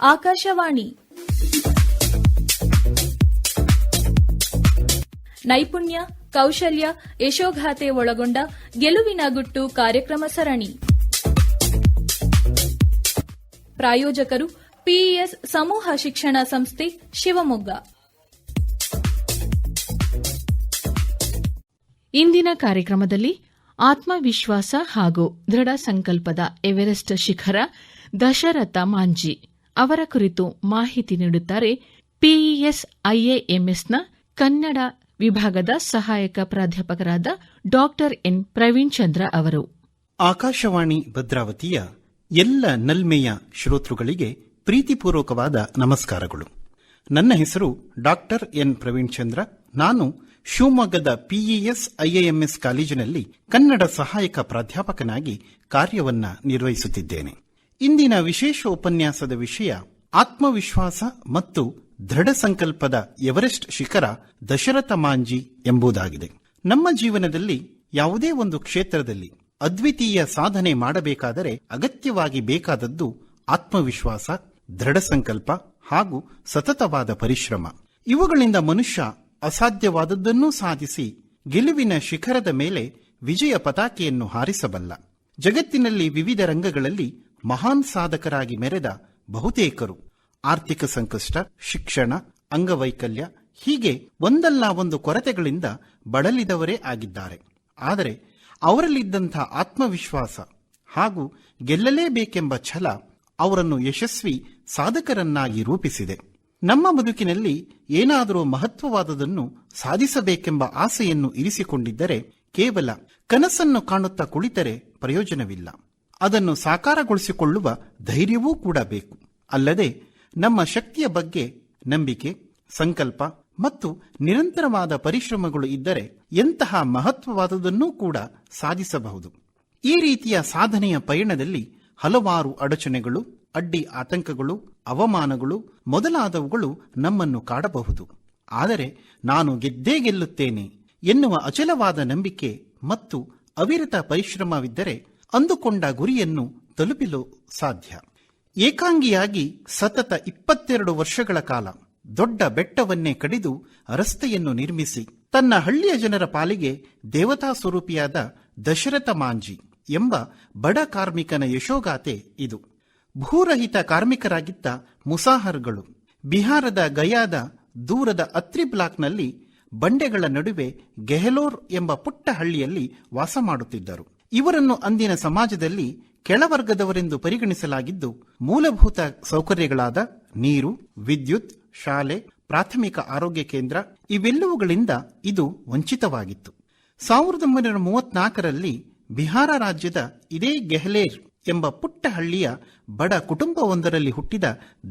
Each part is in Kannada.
ಆಕಾಶವಾಣಿ. ನೈಪುಣ್ಯ ಕೌಶಲ್ಯ ಯಶೋಗಾಥೆ ಒಳಗೊಂಡ ಗೆಲುವಿನ ಗುಟ್ಟು ಕಾರ್ಯಕ್ರಮ ಸರಣಿ. ಪ್ರಾಯೋಜಕರು ಪಿಇಎಸ್ ಸಮೂಹ ಶಿಕ್ಷಣ ಸಂಸ್ಥೆ ಶಿವಮೊಗ್ಗ. ಇಂದಿನ ಕಾರ್ಯಕ್ರಮದಲ್ಲಿ ಆತ್ಮವಿಶ್ವಾಸ ಹಾಗೂ ದೃಢ ಸಂಕಲ್ಪದ ಎವರೆಸ್ಟ್ ಶಿಖರ ದಶರಥ ಮಾಂಜಿ. ಅವರ ಕುರಿತು ಮಾಹಿತಿ ನೀಡುತ್ತಾರೆ ಪಿಇಎಸ್ ಐಎಎಂಎಸ್ನ ಕನ್ನಡ ವಿಭಾಗದ ಸಹಾಯಕ ಪ್ರಾಧ್ಯಾಪಕರಾದ ಡಾಕ್ಟರ್ ಎನ್. ಪ್ರವೀಣ್ ಚಂದ್ರ ಅವರು. ಆಕಾಶವಾಣಿ ಭದ್ರಾವತಿಯ ಎಲ್ಲ ನಲ್ಮೆಯ ಶ್ರೋತೃಗಳಿಗೆ ಪ್ರೀತಿಪೂರ್ವಕವಾದ ನಮಸ್ಕಾರಗಳು. ನನ್ನ ಹೆಸರು ಡಾಕ್ಟರ್ ಎನ್. ಪ್ರವೀಣ್ ಚಂದ್ರ. ನಾನು ಶಿವಮೊಗ್ಗದ ಪಿಇಎಸ್ ಐಎಎಂಎಸ್ ಕಾಲೇಜಿನಲ್ಲಿ ಕನ್ನಡ ಸಹಾಯಕ ಪ್ರಾಧ್ಯಾಪಕನಾಗಿ ಕಾರ್ಯವನ್ನ ನಿರ್ವಹಿಸುತ್ತಿದ್ದೇನೆ. ಇಂದಿನ ವಿಶೇಷ ಉಪನ್ಯಾಸದ ವಿಷಯ ಆತ್ಮವಿಶ್ವಾಸ ಮತ್ತು ದೃಢ ಸಂಕಲ್ಪದ ಎವರೆಸ್ಟ್ ಶಿಖರ ದಶರಥ ಮಾಂಜಿ ಎಂಬುದಾಗಿದೆ. ನಮ್ಮ ಜೀವನದಲ್ಲಿ ಯಾವುದೇ ಒಂದು ಕ್ಷೇತ್ರದಲ್ಲಿ ಅದ್ವಿತೀಯ ಸಾಧನೆ ಮಾಡಬೇಕಾದರೆ ಅಗತ್ಯವಾಗಿ ಬೇಕಾದದ್ದು ಆತ್ಮವಿಶ್ವಾಸ, ದೃಢ ಸಂಕಲ್ಪ ಹಾಗೂ ಸತತವಾದ ಪರಿಶ್ರಮ. ಇವುಗಳಿಂದ ಮನುಷ್ಯ ಅಸಾಧ್ಯವಾದದ್ದನ್ನೂ ಸಾಧಿಸಿ ಗೆಲುವಿನ ಶಿಖರದ ಮೇಲೆ ವಿಜಯ ಪತಾಕೆಯನ್ನು ಹಾರಿಸಬಲ್ಲ. ಜಗತ್ತಿನಲ್ಲಿ ವಿವಿಧ ರಂಗಗಳಲ್ಲಿ ಮಹಾನ್ ಸಾಧಕರಾಗಿ ಮೆರೆದ ಬಹುತೇಕರು. ಆರ್ಥಿಕ ಸಂಕಷ್ಟ, ಶಿಕ್ಷಣ, ಅಂಗವೈಕಲ್ಯ ಹೀಗೆ ಒಂದಲ್ಲ ಒಂದು ಕೊರತೆಗಳಿಂದ ಬಳಲಿದವರೇ ಆಗಿದ್ದಾರೆ. ಆದರೆ ಅವರಲ್ಲಿದ್ದಂಥ ಆತ್ಮವಿಶ್ವಾಸ ಹಾಗೂ ಗೆಲ್ಲಲೇಬೇಕೆಂಬ ಛಲ ಅವರನ್ನು ಯಶಸ್ವಿ ಸಾಧಕರನ್ನಾಗಿ ರೂಪಿಸಿದೆ. ನಮ್ಮ ಬದುಕಿನಲ್ಲಿ ಏನಾದರೂ ಮಹತ್ವವಾದದನ್ನು ಸಾಧಿಸಬೇಕೆಂಬ ಆಸೆಯನ್ನು ಇರಿಸಿಕೊಂಡಿದ್ದರೆ ಕೇವಲ ಕನಸನ್ನು ಕಾಣುತ್ತಾ ಕುಳಿತರೆ ಪ್ರಯೋಜನವಿಲ್ಲ. ಅದನ್ನು ಸಾಕಾರಗೊಳಿಸಿಕೊಳ್ಳುವ ಧೈರ್ಯವೂ ಕೂಡ ಬೇಕು. ಅಲ್ಲದೆ ನಮ್ಮ ಶಕ್ತಿಯ ಬಗ್ಗೆ ನಂಬಿಕೆ, ಸಂಕಲ್ಪ ಮತ್ತು ನಿರಂತರವಾದ ಪರಿಶ್ರಮಗಳು ಇದ್ದರೆ ಎಂತಹ ಮಹತ್ವವಾದದನ್ನೂ ಕೂಡ ಸಾಧಿಸಬಹುದು. ಈ ರೀತಿಯ ಸಾಧನೆಯ ಪಯಣದಲ್ಲಿ ಹಲವಾರು ಅಡಚಣೆಗಳು, ಅಡ್ಡಿ ಆತಂಕಗಳು, ಅವಮಾನಗಳು ಮೊದಲಾದವುಗಳು ನಮ್ಮನ್ನು ಕಾಡಬಹುದು. ಆದರೆ ನಾನು ಗೆದ್ದೇ ಗೆಲ್ಲುತ್ತೇನೆ ಎನ್ನುವ ಅಚಲವಾದ ನಂಬಿಕೆ ಮತ್ತು ಅವಿರತ ಪರಿಶ್ರಮವಿದ್ದರೆ ಅಂದುಕೊಂಡ ಗುರಿಯನ್ನು ತಲುಪಿಲು ಸಾಧ್ಯ. ಏಕಾಂಗಿಯಾಗಿ ಸತತ ಇಪ್ಪತ್ತೆರಡು ವರ್ಷಗಳ ಕಾಲ ದೊಡ್ಡ ಬೆಟ್ಟವನ್ನೇ ಕಡಿದು ರಸ್ತೆಯನ್ನು ನಿರ್ಮಿಸಿ ತನ್ನ ಹಳ್ಳಿಯ ಜನರ ಪಾಲಿಗೆ ದೇವತಾ ಸ್ವರೂಪಿಯಾದ ದಶರಥ ಮಾಂಜಿ ಎಂಬ ಬಡ ಕಾರ್ಮಿಕನ ಯಶೋಗಾತೆ ಇದು. ಭೂರಹಿತ ಕಾರ್ಮಿಕರಾಗಿದ್ದ ಮುಸಾಹರ್ಗಳು ಬಿಹಾರದ ಗಯಾದ ದೂರದ ಅತ್ರಿ ಬ್ಲಾಕ್ನಲ್ಲಿ ಬಂಡೆಗಳ ನಡುವೆ ಗೆಹಲೋರ್ ಎಂಬ ಪುಟ್ಟ ಹಳ್ಳಿಯಲ್ಲಿ ವಾಸ ಮಾಡುತ್ತಿದ್ದರು. ಇವರನ್ನು ಅಂದಿನ ಸಮಾಜದಲ್ಲಿ ಕೆಳವರ್ಗದವರೆಂದು ಪರಿಗಣಿಸಲಾಗಿದ್ದು ಮೂಲಭೂತ ಸೌಕರ್ಯಗಳಾದ ನೀರು, ವಿದ್ಯುತ್, ಶಾಲೆ, ಪ್ರಾಥಮಿಕ ಆರೋಗ್ಯ ಕೇಂದ್ರ ಇವೆಲ್ಲವುಗಳಿಂದ ಇದು ವಂಚಿತವಾಗಿತ್ತು. ಸಾವಿರದ ಒಂಬೈನೂರ ಮೂವತ್ನಾಲ್ಕರಲ್ಲಿ ಬಿಹಾರ ರಾಜ್ಯದ ಇದೇ ಗೆಹ್ಲೇರ್ ಎಂಬ ಪುಟ್ಟ ಹಳ್ಳಿಯ ಬಡ ಕುಟುಂಬವೊಂದರಲ್ಲಿ ಹುಟ್ಟಿದ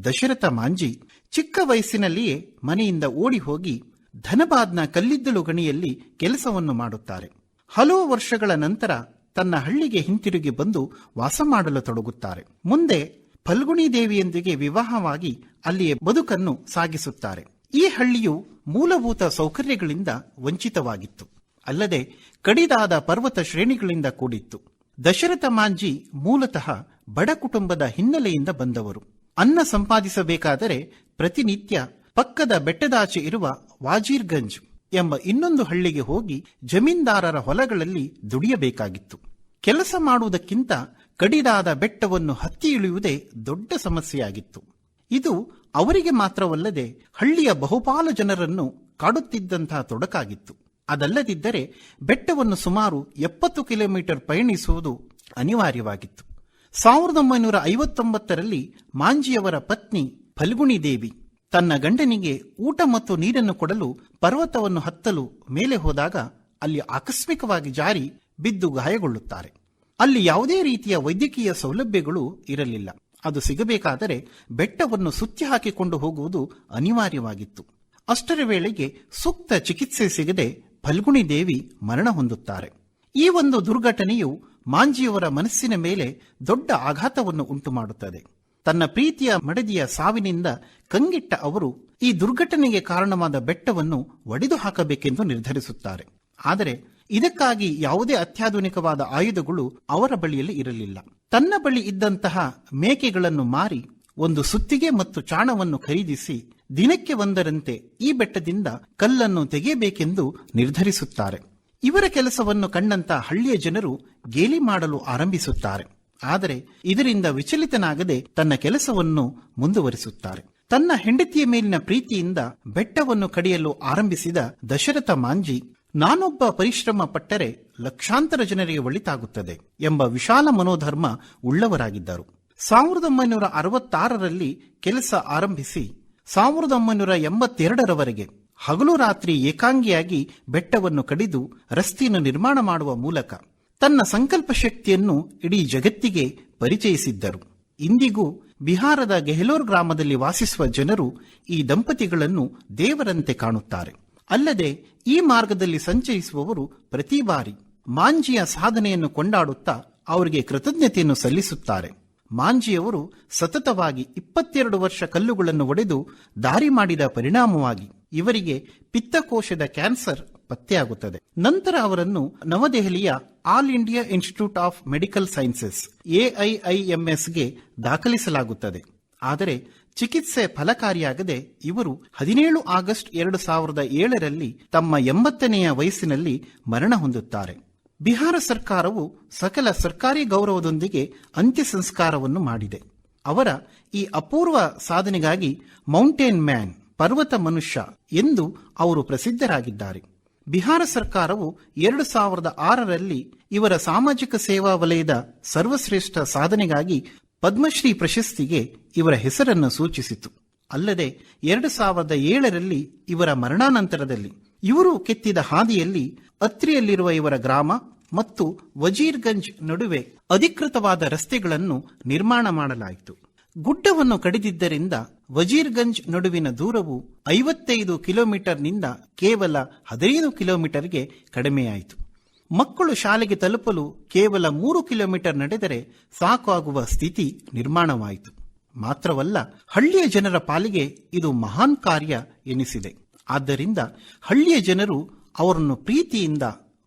ದಶರಥ ಮಾಂಜಿ ಚಿಕ್ಕ ವಯಸ್ಸಿನಲ್ಲಿಯೇ ಮನೆಯಿಂದ ಓಡಿ ಹೋಗಿ ಧನಬಾದ್ನ ಕಲ್ಲಿದ್ದಲು ಗಣಿಯಲ್ಲಿ ಕೆಲಸವನ್ನು ಮಾಡುತ್ತಾರೆ. ಹಲವು ವರ್ಷಗಳ ನಂತರ ತನ್ನ ಹಳ್ಳಿಗೆ ಹಿಂತಿರುಗಿ ಬಂದು ವಾಸ ಮಾಡಲು ತೊಡಗುತ್ತಾರೆ. ಮುಂದೆ ಫಲ್ಗುಣಿ ದೇವಿಯೊಂದಿಗೆ ವಿವಾಹವಾಗಿ ಅಲ್ಲಿಯ ಬದುಕನ್ನು ಸಾಗಿಸುತ್ತಾರೆ. ಈ ಹಳ್ಳಿಯು ಮೂಲಭೂತ ಸೌಕರ್ಯಗಳಿಂದ ವಂಚಿತವಾಗಿತ್ತು. ಅಲ್ಲದೆ ಕಡಿದಾದ ಪರ್ವತ ಶ್ರೇಣಿಗಳಿಂದ ಕೂಡಿತ್ತು. ದಶರಥ ಮಾಂಜಿ ಮೂಲತಃ ಬಡ ಕುಟುಂಬದ ಹಿನ್ನೆಲೆಯಿಂದ ಬಂದವರು. ಅನ್ನ ಸಂಪಾದಿಸಬೇಕಾದರೆ ಪ್ರತಿನಿತ್ಯ ಪಕ್ಕದ ಬೆಟ್ಟದಾಚೆ ಇರುವ ವಾಜೀರ್ಗಂಜ್ ಎಂಬ ಇನ್ನೊಂದು ಹಳ್ಳಿಗೆ ಹೋಗಿ ಜಮೀನ್ದಾರರ ಹೊಲಗಳಲ್ಲಿ ದುಡಿಯಬೇಕಾಗಿತ್ತು. ಕೆಲಸ ಮಾಡುವುದಕ್ಕಿಂತ ಕಡಿದಾದ ಬೆಟ್ಟವನ್ನು ಹತ್ತಿ ಇಳಿಯುವುದೇ ದೊಡ್ಡ ಸಮಸ್ಯೆಯಾಗಿತ್ತು. ಇದು ಅವರಿಗೆ ಮಾತ್ರವಲ್ಲದೆ ಹಳ್ಳಿಯ ಬಹುಪಾಲು ಜನರನ್ನು ಕಾಡುತ್ತಿದ್ದಂತಹ ತೊಡಕಾಗಿತ್ತು. ಅದಲ್ಲದಿದ್ದರೆ ಬೆಟ್ಟವನ್ನು ಸುಮಾರು ಎಪ್ಪತ್ತು ಕಿಲೋಮೀಟರ್ ಪಯಣಿಸುವುದು ಅನಿವಾರ್ಯವಾಗಿತ್ತು. ಸಾವಿರದ ಒಂಬೈನೂರ ಐವತ್ತೊಂಬತ್ತರಲ್ಲಿ ಮಾಂಜಿಯವರ ಪತ್ನಿ ಫಲ್ಗುಣಿ ದೇವಿ ತನ್ನ ಗಂಡನಿಗೆ ಊಟ ಮತ್ತು ನೀರನ್ನು ಕೊಡಲು ಪರ್ವತವನ್ನು ಹತ್ತಲು ಮೇಲೆ ಹೋದಾಗ ಅಲ್ಲಿ ಆಕಸ್ಮಿಕವಾಗಿ ಜಾರಿ ಬಿದ್ದು ಗಾಯಗೊಳ್ಳುತ್ತಾರೆ. ಅಲ್ಲಿ ಯಾವುದೇ ರೀತಿಯ ವೈದ್ಯಕೀಯ ಸೌಲಭ್ಯಗಳು ಇರಲಿಲ್ಲ. ಅದು ಸಿಗಬೇಕಾದರೆ ಬೆಟ್ಟವನ್ನು ಸುತ್ತಿ ಹಾಕಿಕೊಂಡು ಹೋಗುವುದು ಅನಿವಾರ್ಯವಾಗಿತ್ತು. ಅಷ್ಟರ ವೇಳೆಗೆ ಸೂಕ್ತ ಚಿಕಿತ್ಸೆ ಸಿಗದೆ ಫಲ್ಗುಣಿ ದೇವಿ ಮರಣ ಹೊಂದುತ್ತಾರೆ. ಈ ಒಂದು ದುರ್ಘಟನೆಯು ಮಾಂಜಿಯವರ ಮನಸ್ಸಿನ ಮೇಲೆ ದೊಡ್ಡ ಆಘಾತವನ್ನು ಉಂಟು ಮಾಡುತ್ತದೆ ತನ್ನ ಪ್ರೀತಿಯ ಮಡದಿಯ ಸಾವಿನಿಂದ ಕಂಗಿಟ್ಟ ಅವರು ಈ ದುರ್ಘಟನೆಗೆ ಕಾರಣವಾದ ಬೆಟ್ಟವನ್ನು ಒಡೆದು ಹಾಕಬೇಕೆಂದು ನಿರ್ಧರಿಸುತ್ತಾರೆ. ಆದರೆ ಇದಕ್ಕಾಗಿ ಯಾವುದೇ ಅತ್ಯಾಧುನಿಕವಾದ ಆಯುಧಗಳು ಅವರ ಬಳಿಯಲ್ಲಿ ಇರಲಿಲ್ಲ. ತನ್ನ ಬಳಿ ಇದ್ದಂತಹ ಮೇಕೆಗಳನ್ನು ಮಾರಿ ಒಂದು ಸುತ್ತಿಗೆ ಮತ್ತು ಚಾಣವನ್ನು ಖರೀದಿಸಿ ದಿನಕ್ಕೆ ಒಂದರಂತೆ ಈ ಬೆಟ್ಟದಿಂದ ಕಲ್ಲನ್ನು ತೆಗೆಯಬೇಕೆಂದು ನಿರ್ಧರಿಸುತ್ತಾರೆ. ಇವರ ಕೆಲಸವನ್ನು ಕಂಡಂತ ಹಳ್ಳಿಯ ಜನರು ಗೇಲಿ ಮಾಡಲು ಆರಂಭಿಸುತ್ತಾರೆ. ಆದರೆ ಇದರಿಂದ ವಿಚಲಿತನಾಗದೆ ತನ್ನ ಕೆಲಸವನ್ನು ಮುಂದುವರಿಸುತ್ತಾರೆ. ತನ್ನ ಹೆಂಡತಿಯ ಮೇಲಿನ ಪ್ರೀತಿಯಿಂದ ಬೆಟ್ಟವನ್ನು ಕಡಿಯಲು ಆರಂಭಿಸಿದ ದಶರಥ ಮಾಂಜಿ, ನಾನೊಬ್ಬ ಪರಿಶ್ರಮ ಪಟ್ಟರೆ ಲಕ್ಷಾಂತರ ಜನರಿಗೆ ಒಳಿತಾಗುತ್ತದೆ ಎಂಬ ವಿಶಾಲ ಮನೋಧರ್ಮ ಉಳ್ಳವರಾಗಿದ್ದರು. ಸಾವಿರದ ಒಂಬೈನೂರ ಅರವತ್ತಾರರಲ್ಲಿ ಕೆಲಸ ಆರಂಭಿಸಿ ಸಾವಿರದ ಒಂಬೈನೂರ ಎಂಬತ್ತೆರಡರವರೆಗೆ ಹಗಲು ರಾತ್ರಿ ಏಕಾಂಗಿಯಾಗಿ ಬೆಟ್ಟವನ್ನು ಕಡಿದು ರಸ್ತೆಯನ್ನು ನಿರ್ಮಾಣ ಮಾಡುವ ಮೂಲಕ ತನ್ನ ಸಂಕಲ್ಪ ಶಕ್ತಿಯನ್ನು ಇಡೀ ಜಗತ್ತಿಗೆ ಪರಿಚಯಿಸಿದ್ದರು. ಇಂದಿಗೂ ಬಿಹಾರದ ಗೆಹ್ಲೋರ್ ಗ್ರಾಮದಲ್ಲಿ ವಾಸಿಸುವ ಜನರು ಈ ದಂಪತಿಗಳನ್ನು ದೇವರಂತೆ ಕಾಣುತ್ತಾರೆ. ಅಲ್ಲದೆ ಈ ಮಾರ್ಗದಲ್ಲಿ ಸಂಚರಿಸುವವರು ಪ್ರತಿ ಬಾರಿ ಮಾಂಜಿಯ ಸಾಧನೆಯನ್ನು ಕೊಂಡಾಡುತ್ತಾ ಅವರಿಗೆ ಕೃತಜ್ಞತೆಯನ್ನು ಸಲ್ಲಿಸುತ್ತಾರೆ. ಮಾಂಜಿಯವರು ಸತತವಾಗಿ ಇಪ್ಪತ್ತೆರಡು ವರ್ಷ ಕಲ್ಲುಗಳನ್ನು ಒಡೆದು ದಾರಿ ಮಾಡಿದ ಪರಿಣಾಮವಾಗಿ ಇವರಿಗೆ ಪಿತ್ತಕೋಶದ ಕ್ಯಾನ್ಸರ್ ಪತ್ತೆಯಾಗುತ್ತದೆ. ನಂತರ ಅವರನ್ನು ನವದೆಹಲಿಯ All India Institute of Medical Sciences ಎಐಐಎಂಎಸ್ಗೆ ದಾಖಲಿಸಲಾಗುತ್ತದೆ. ಆದರೆ ಚಿಕಿತ್ಸೆ ಫಲಕಾರಿಯಾಗದೆ ಇವರು ಹದಿನೇಳು ಆಗಸ್ಟ್ ಎರಡು ಸಾವಿರದ ಏಳರಲ್ಲಿ ತಮ್ಮ ಎಂಬತ್ತನೆಯ ವಯಸ್ಸಿನಲ್ಲಿ ಮರಣ ಹೊಂದುತ್ತಾರೆ. ಬಿಹಾರ ಸರ್ಕಾರವು ಸಕಲ ಸರ್ಕಾರಿ ಗೌರವದೊಂದಿಗೆ ಅಂತ್ಯ ಸಂಸ್ಕಾರವನ್ನು ಮಾಡಿದೆ. ಅವರ ಈ ಅಪೂರ್ವ ಸಾಧನೆಗಾಗಿ ಮೌಂಟೇನ್ ಮ್ಯಾನ್ ಪರ್ವತ ಮನುಷ್ಯ ಎಂದು ಅವರು ಪ್ರಸಿದ್ಧರಾಗಿದ್ದಾರೆ. ಬಿಹಾರ ಸರ್ಕಾರವು ಎರಡು ಸಾವಿರದ ಆರರಲ್ಲಿ ಇವರ ಸಾಮಾಜಿಕ ಸೇವಾ ವಲಯದ ಸರ್ವಶ್ರೇಷ್ಠ ಸಾಧನೆಗಾಗಿ ಪದ್ಮಶ್ರೀ ಪ್ರಶಸ್ತಿಗೆ ಇವರ ಹೆಸರನ್ನು ಸೂಚಿಸಿತು. ಅಲ್ಲದೆ ಎರಡು ಸಾವಿರದ ಏಳರಲ್ಲಿ ಇವರ ಮರಣಾನಂತರದಲ್ಲಿ ಇವರು ಕೆತ್ತಿದ ಹಾದಿಯಲ್ಲಿ ಅತ್ರಿಯಲ್ಲಿರುವ ಇವರ ಗ್ರಾಮ ಮತ್ತು ವಜೀರ್ಗಂಜ್ ನಡುವೆ ಅಧಿಕೃತವಾದ ರಸ್ತೆಗಳನ್ನು ನಿರ್ಮಾಣ ಮಾಡಲಾಯಿತು. ಗುಡ್ಡವನ್ನು ಕಡಿದಿದ್ದರಿಂದ ವಜೀರ್ಗಂಜ್ ನಡುವಿನ ದೂರವು ಐವತ್ತೈದು ಕಿಲೋಮೀಟರ್ನಿಂದ ಕೇವಲ ಹದಿನೈದು ಕಿಲೋಮೀಟರ್ಗೆ ಕಡಿಮೆಯಾಯಿತು. ಮಕ್ಕಳು ಶಾಲೆಗೆ ತಲುಪಲು ಕೇವಲ ಮೂರು ಕಿಲೋಮೀಟರ್ ನಡೆದರೆ ಸಾಕಾಗುವ ಸ್ಥಿತಿ ನಿರ್ಮಾಣವಾಯಿತು. ಮಾತ್ರವಲ್ಲ, ಹಳ್ಳಿಯ ಜನರ ಪಾಲಿಗೆ ಇದು ಮಹಾನ್ ಕಾರ್ಯ ಎನಿಸಿದೆ. ಆದ್ದರಿಂದ ಹಳ್ಳಿಯ ಜನರು ಅವರನ್ನು ಪ್ರೀತಿಯಿಂದ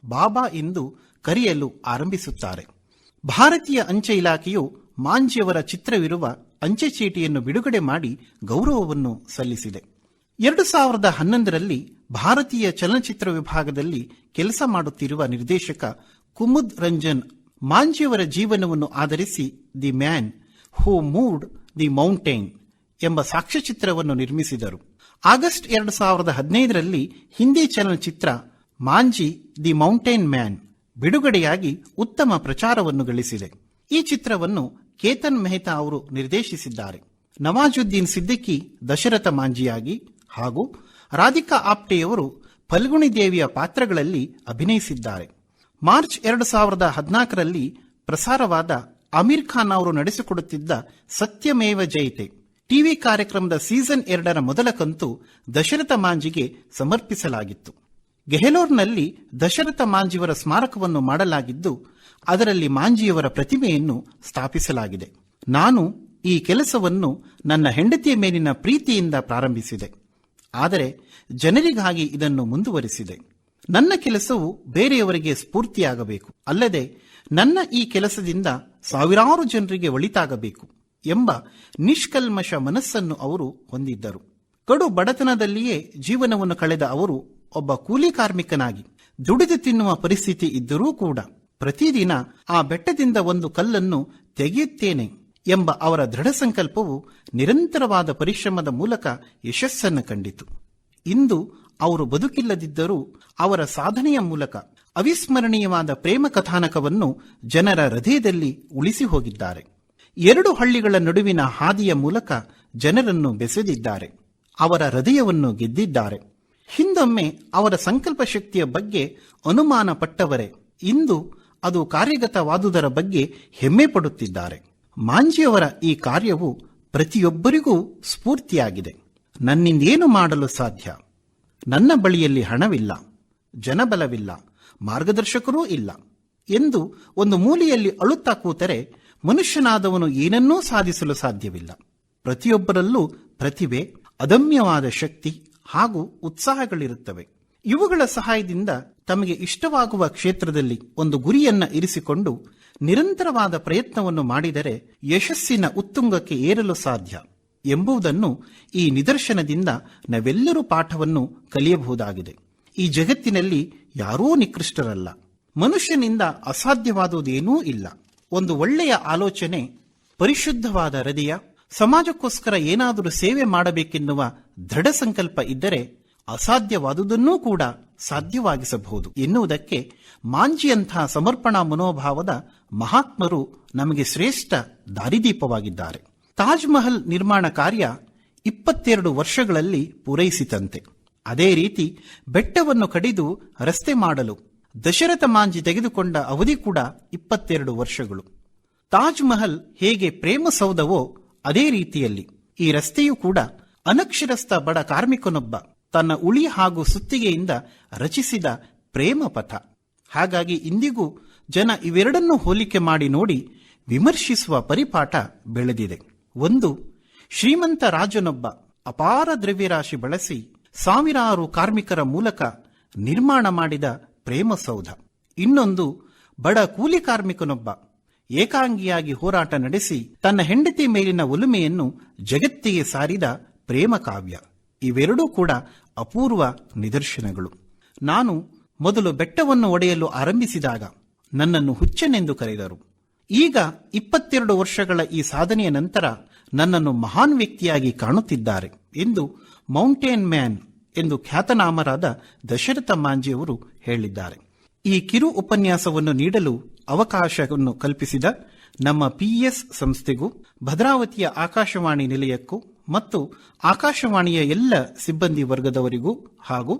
ಬಾಬಾ ಎಂದು ಕರೆಯಲು ಆರಂಭಿಸುತ್ತಾರೆ. ಭಾರತೀಯ ಅಂಚೆ ಇಲಾಖೆಯು ಮಾಂಜಿಯವರ ಚಿತ್ರವಿರುವ ಅಂಚೆ ಚೀಟಿಯನ್ನು ಬಿಡುಗಡೆ ಮಾಡಿ ಗೌರವವನ್ನು ಸಲ್ಲಿಸಿದೆ. ಎರಡು ಸಾವಿರದ ಹನ್ನೊಂದರಲ್ಲಿ ಭಾರತೀಯ ಚಲನಚಿತ್ರ ವಿಭಾಗದಲ್ಲಿ ಕೆಲಸ ಮಾಡುತ್ತಿರುವ ನಿರ್ದೇಶಕ ಕುಮುದ್ ರಂಜನ್ ಮಾಂಜಿಯವರ ಜೀವನವನ್ನು ಆಧರಿಸಿ the man who moved the mountain ಎಂಬ ಸಾಕ್ಷ್ಯಚಿತ್ರವನ್ನು ನಿರ್ಮಿಸಿದರು. ಆಗಸ್ಟ್ ಎರಡು ಸಾವಿರದ ಹದಿನೈದರಲ್ಲಿ ಹಿಂದಿ ಚಲನಚಿತ್ರ ಮಾಂಜಿ ದಿ ಮೌಂಟೇನ್ ಮ್ಯಾನ್ ಬಿಡುಗಡೆಯಾಗಿ ಉತ್ತಮ ಪ್ರಚಾರವನ್ನು ಗಳಿಸಿದೆ. ಈ ಚಿತ್ರವನ್ನು ಕೇತನ್ ಮೆಹ್ತಾ ಅವರು ನಿರ್ದೇಶಿಸಿದ್ದಾರೆ. ನವಾಜುದ್ದೀನ್ ಸಿದ್ದಿಕಿ ದಶರಥ ಮಾಂಜಿಯಾಗಿ ಹಾಗೂ ರಾಧಿಕಾ ಆಪ್ಟೆಯವರು ಫಲ್ಗುಣಿ ದೇವಿಯ ಪಾತ್ರಗಳಲ್ಲಿ ಅಭಿನಯಿಸಿದ್ದಾರೆ. ಮಾರ್ಚ್ ಎರಡು ಸಾವಿರದ ಹದಿನಾಲ್ಕರಲ್ಲಿ ಪ್ರಸಾರವಾದ ಅಮೀರ್ ಖಾನ್ ಅವರು ನಡೆಸಿಕೊಡುತ್ತಿದ್ದ ಸತ್ಯಮೇವ ಜಯತೆ, ಟಿವಿ ಕಾರ್ಯಕ್ರಮದ ಸೀಸನ್ ಎರಡರ ಮೊದಲ ಕಂತು ದಶರಥ ಮಾಂಜಿಗೆ ಸಮರ್ಪಿಸಲಾಗಿತ್ತು. ಗೆಹಲೋರ್ನಲ್ಲಿ ದಶರಥ ಮಾಂಜಿಯವರ ಸ್ಮಾರಕವನ್ನು ಮಾಡಲಾಗಿದ್ದು ಅದರಲ್ಲಿ ಮಾಂಜಿಯವರ ಪ್ರತಿಮೆಯನ್ನು ಸ್ಥಾಪಿಸಲಾಗಿದೆ. ನಾನು ಈ ಕೆಲಸವನ್ನು ನನ್ನ ಹೆಂಡತಿಯ ಮೇಲಿನ ಪ್ರೀತಿಯಿಂದ ಪ್ರಾರಂಭಿಸಿದೆ. ಆದರೆ ಜನರಿಗಾಗಿ ಇದನ್ನು ಮುಂದುವರಿಸಿದೆ. ನನ್ನ ಕೆಲಸವು ಬೇರೆಯವರಿಗೆ ಸ್ಫೂರ್ತಿಯಾಗಬೇಕು. ಅಲ್ಲದೆ ನನ್ನ ಈ ಕೆಲಸದಿಂದ ಸಾವಿರಾರು ಜನರಿಗೆ ಒಳಿತಾಗಬೇಕು ಎಂಬ ನಿಷ್ಕಲ್ಮಶ ಮನಸ್ಸನ್ನು ಅವರು ಹೊಂದಿದ್ದರು. ಕಡು ಬಡತನದಲ್ಲಿಯೇ ಜೀವನವನ್ನು ಕಳೆದ ಅವರು ಒಬ್ಬ ಕೂಲಿ ಕಾರ್ಮಿಕನಾಗಿ. ದುಡಿದು ತಿನ್ನುವ ಪರಿಸ್ಥಿತಿ ಇದ್ದರೂ ಕೂಡ ಪ್ರತಿದಿನ ಆ ಬೆಟ್ಟದಿಂದ ಒಂದು ಕಲ್ಲನ್ನು ತೆಗೆಯುತ್ತೇನೆ ಎಂಬ ಅವರ ದೃಢ ಸಂಕಲ್ಪವು ನಿರಂತರವಾದ ಪರಿಶ್ರಮದ ಮೂಲಕ ಯಶಸ್ಸನ್ನು ಕಂಡಿತು. ಇಂದು ಅವರು ಬದುಕಿಲ್ಲದಿದ್ದರೂ ಅವರ ಸಾಧನೆಯ ಮೂಲಕ ಅವಿಸ್ಮರಣೀಯವಾದ ಪ್ರೇಮ ಕಥಾನಕವನ್ನು ಜನರ ಹೃದಯದಲ್ಲಿ ಉಳಿಸಿ ಹೋಗಿದ್ದಾರೆ. ಎರಡು ಹಳ್ಳಿಗಳ ನಡುವಿನ ಹಾದಿಯ ಮೂಲಕ ಜನರನ್ನು ಬೆಸೆದಿದ್ದಾರೆ. ಅವರ ಹೃದಯವನ್ನು ಗೆದ್ದಿದ್ದಾರೆ. ಹಿಂದೊಮ್ಮೆ ಅವರ ಸಂಕಲ್ಪ ಶಕ್ತಿಯ ಬಗ್ಗೆ ಅನುಮಾನಪಟ್ಟವರೇ. ಇಂದು ಅದು ಕಾರ್ಯಗತವಾದುದರ ಬಗ್ಗೆ ಹೆಮ್ಮೆ ಪಡುತ್ತಿದ್ದಾರೆ. ಮಾಂಜಿಯವರ ಈ ಕಾರ್ಯವು ಪ್ರತಿಯೊಬ್ಬರಿಗೂ ಸ್ಫೂರ್ತಿಯಾಗಿದೆ. ನನ್ನಿಂದೇನು ಮಾಡಲು ಸಾಧ್ಯ? ನನ್ನ ಬಳಿಯಲ್ಲಿ ಹಣವಿಲ್ಲ, ಜನಬಲವಿಲ್ಲ, ಮಾರ್ಗದರ್ಶಕರೂ ಇಲ್ಲ ಎಂದು ಒಂದು ಮೂಲೆಯಲ್ಲಿ ಅಳುತ್ತಾ ಕೂತರೆ ಮನುಷ್ಯನಾದವನು ಏನನ್ನೂ ಸಾಧಿಸಲು ಸಾಧ್ಯವಿಲ್ಲ. ಪ್ರತಿಯೊಬ್ಬರಲ್ಲೂ ಪ್ರತಿಭೆ, ಅದಮ್ಯವಾದ ಶಕ್ತಿ ಹಾಗೂ ಉತ್ಸಾಹಗಳಿರುತ್ತವೆ. ಇವುಗಳ ಸಹಾಯದಿಂದ ತಮಗೆ ಇಷ್ಟವಾಗುವ ಕ್ಷೇತ್ರದಲ್ಲಿ ಒಂದು ಗುರಿಯನ್ನ ಇರಿಸಿಕೊಂಡು ನಿರಂತರವಾದ ಪ್ರಯತ್ನವನ್ನು ಮಾಡಿದರೆ ಯಶಸ್ಸಿನ ಉತ್ತುಂಗಕ್ಕೆ ಏರಲು ಸಾಧ್ಯ ಎಂಬುದನ್ನು ಈ ನಿದರ್ಶನದಿಂದ ನಾವೆಲ್ಲರೂ ಪಾಠವನ್ನು ಕಲಿಯಬಹುದಾಗಿದೆ. ಈ ಜಗತ್ತಿನಲ್ಲಿ ಯಾರೂ ನಿಕೃಷ್ಟರಲ್ಲ. ಮನುಷ್ಯನಿಂದ ಅಸಾಧ್ಯವಾದುದೇನೂ ಇಲ್ಲ. ಒಂದು ಒಳ್ಳೆಯ ಆಲೋಚನೆ, ಪರಿಶುದ್ಧವಾದ ಹೃದಯ, ಸಮಾಜಕ್ಕೋಸ್ಕರ ಏನಾದರೂ ಸೇವೆ ಮಾಡಬೇಕೆನ್ನುವ ದೃಢ ಸಂಕಲ್ಪ ಇದ್ದರೆ ಅಸಾಧ್ಯವಾದುದನ್ನೂ ಕೂಡ ಸಾಧ್ಯವಾಗಿಸಬಹುದು ಎನ್ನುವುದಕ್ಕೆ ಮಾಂಜಿಯಂಥ ಸಮರ್ಪಣಾ ಮನೋಭಾವದ ಮಹಾತ್ಮರು ನಮಗೆ ಶ್ರೇಷ್ಠ ದಾರಿದೀಪವಾಗಿದ್ದಾರೆ. ತಾಜ್ ಮಹಲ್ ನಿರ್ಮಾಣ ಕಾರ್ಯ ಇಪ್ಪತ್ತೆರಡು ವರ್ಷಗಳಲ್ಲಿ ಪೂರೈಸಿತಂತೆ. ಅದೇ ರೀತಿ ಬೆಟ್ಟವನ್ನು ಕಡಿದು ರಸ್ತೆ ಮಾಡಲು ದಶರಥ ಮಾಂಜಿ ತೆಗೆದುಕೊಂಡ ಅವಧಿ ಕೂಡ ಇಪ್ಪತ್ತೆರಡು ವರ್ಷಗಳು. ತಾಜ್ ಮಹಲ್ ಹೇಗೆ ಪ್ರೇಮ ಸೌಧವೋ ಅದೇ ರೀತಿಯಲ್ಲಿ ಈ ರಸ್ತೆಯೂ ಕೂಡ ಅನಕ್ಷರಸ್ಥ ಬಡ ಕಾರ್ಮಿಕನೊಬ್ಬ ತನ್ನ ಉಳಿ ಹಾಗೂ ಸುತ್ತಿಗೆಯಿಂದ ರಚಿಸಿದ ಪ್ರೇಮ ಪಥ ಹಾಗಾಗಿ ಇಂದಿಗೂ ಜನ ಇವೆರಡನ್ನೂ ಹೋಲಿಕೆ ಮಾಡಿ ನೋಡಿ ವಿಮರ್ಶಿಸುವ ಪರಿಪಾಠ ಬೆಳೆದಿದೆ. ಒಂದು, ಶ್ರೀಮಂತ ರಾಜನೊಬ್ಬ ಅಪಾರ ದ್ರವ್ಯರಾಶಿ ಬಳಸಿ ಸಾವಿರಾರು ಕಾರ್ಮಿಕರ ಮೂಲಕ ನಿರ್ಮಾಣ ಮಾಡಿದ ಪ್ರೇಮಸೌಧ. ಇನ್ನೊಂದು, ಬಡ ಕೂಲಿ ಕಾರ್ಮಿಕನೊಬ್ಬ ಏಕಾಂಗಿಯಾಗಿ ಹೋರಾಟ ನಡೆಸಿ ತನ್ನ ಹೆಂಡತಿ ಮೇಲಿನ ಒಲುಮೆಯನ್ನು ಜಗತ್ತಿಗೆ ಸಾರಿದ ಪ್ರೇಮ ಕಾವ್ಯ ಇವೆರಡೂ ಕೂಡ ಅಪೂರ್ವ ನಿದರ್ಶನಗಳು. ನಾನು ಮೊದಲು ಬೆಟ್ಟವನ್ನು ಒಡೆಯಲು ಆರಂಭಿಸಿದಾಗ ನನ್ನನ್ನು ಹುಚ್ಚನೆಂದು ಕರೆದರು. ಈಗ ಇಪ್ಪತ್ತೆರಡು ವರ್ಷಗಳ ಈ ಸಾಧನೆಯ ನಂತರ ನನ್ನನ್ನು ಮಹಾನ್ ವ್ಯಕ್ತಿಯಾಗಿ ಕಾಣುತ್ತಿದ್ದಾರೆ ಎಂದು ಮೌಂಟೇನ್ ಮ್ಯಾನ್ ಎಂದು ಖ್ಯಾತನಾಮರಾದ ದಶರಥ ಮಾಂಜಿಯವರು ಹೇಳಿದ್ದಾರೆ. ಈ ಕಿರು ಉಪನ್ಯಾಸವನ್ನು ನೀಡಲು ಅವಕಾಶವನ್ನು ಕಲ್ಪಿಸಿದ ನಮ್ಮ ಪಿಎಸ್ ಸಂಸ್ಥೆಗೂ ಭದ್ರಾವತಿಯ ಆಕಾಶವಾಣಿ ನಿಲಯಕ್ಕೂ ಮತ್ತು ಆಕಾಶವಾಣಿಯ ಎಲ್ಲ ಸಿಬ್ಬಂದಿ ವರ್ಗದವರಿಗೂ ಹಾಗೂ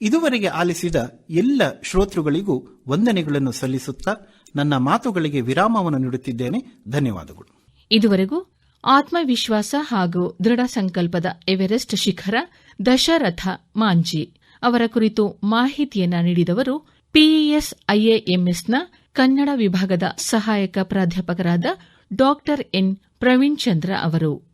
ಇದುವರೆಗೆ ಆಲಿಸಿದ ಎಲ್ಲ ಶ್ರೋತೃಗಳಿಗೂ ವಂದನೆಗಳನ್ನು ಸಲ್ಲಿಸುತ್ತಾ ನನ್ನ ಮಾತುಗಳಿಗೆ ವಿರಾಮವನ್ನು ನೀಡುತ್ತಿದ್ದೇನೆ. ಧನ್ಯವಾದಗಳು. ಇದುವರೆಗೂ ಆತ್ಮವಿಶ್ವಾಸ ಹಾಗೂ ದೃಢ ಸಂಕಲ್ಪದ ಎವರೆಸ್ಟ್ ಶಿಖರ ದಶರಥ ಮಾಂಜಿ ಅವರ ಕುರಿತು ಮಾಹಿತಿಯನ್ನು ನೀಡಿದವರು ಪಿಇಎಸ್ ಐಎಎಂಎಸ್ನ ಕನ್ನಡ ವಿಭಾಗದ ಸಹಾಯಕ ಪ್ರಾಧ್ಯಾಪಕರಾದ ಡಾಕ್ಟರ್ ಎನ್. ಪ್ರವೀಣ್ ಚಂದ್ರ ಅವರು.